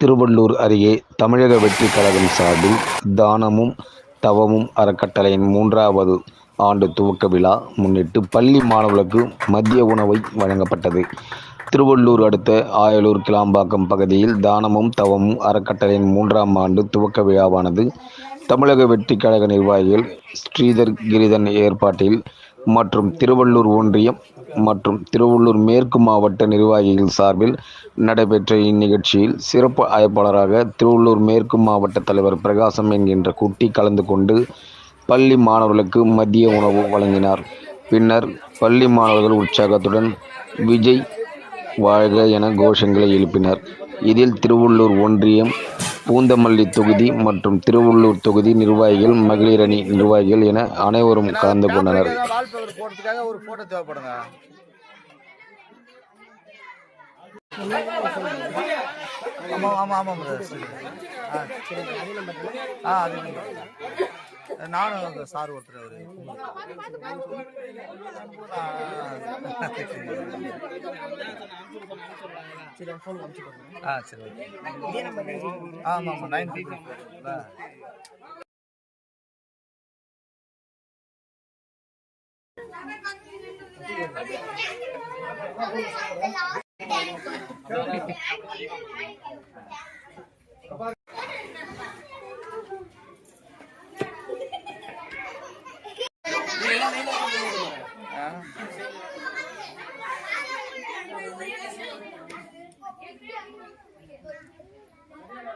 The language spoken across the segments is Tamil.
திருவள்ளூர் அருகே தமிழக வெற்றி கழகம் சார்பில் தானமும் தவமும் அறக்கட்டளையின் மூன்றாவது ஆண்டு துவக்க விழா முன்னிட்டு பள்ளி மாணவர்களுக்கு மதிய உணவை வழங்கப்பட்டது. திருவள்ளூர் அடுத்த ஆயலூர் கிளாம்பாக்கம் பகுதியில் தானமும் தவமும் அறக்கட்டளையின் மூன்றாம் ஆண்டு துவக்க விழாவானது. தமிழக வெற்றி கழக நிர்வாகிகள் ஸ்ரீதர் கிரிதன் ஏற்பாட்டில் மற்றும் திருவள்ளூர் ஒன்றியம் மற்றும் திருவள்ளூர் மேற்கு மாவட்ட நிர்வாகிகள் சார்பில் நடைபெற்ற இந்நிகழ்ச்சியில் சிறப்பு அழைப்பாளராக திருவள்ளூர் மேற்கு மாவட்ட தலைவர் பிரகாசம் என்கின்ற குட்டி கலந்து கொண்டு பள்ளி மாணவர்களுக்கு மதிய உணவு வழங்கினார். பின்னர் பள்ளி மாணவர்கள் உற்சாகத்துடன் விஜய் வாழ்க என கோஷங்களை எழுப்பினர். இதில் திருவள்ளூர் ஒன்றியம் பூந்தமல்லி தொகுதி மற்றும் திருவள்ளூர் தொகுதி நிர்வாகிகள் மகளிர் அணி நிர்வாகிகள் என அனைவரும் கலந்து கொண்டனர். நானும் சார் ஒருத்தர் அவரு. ஆ, ஆ சரி ஓகே ஆமாம் ஆமாம் nine five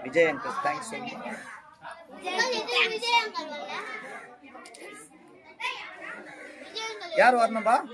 Vijay uncle, thanks so much. Yar var ba?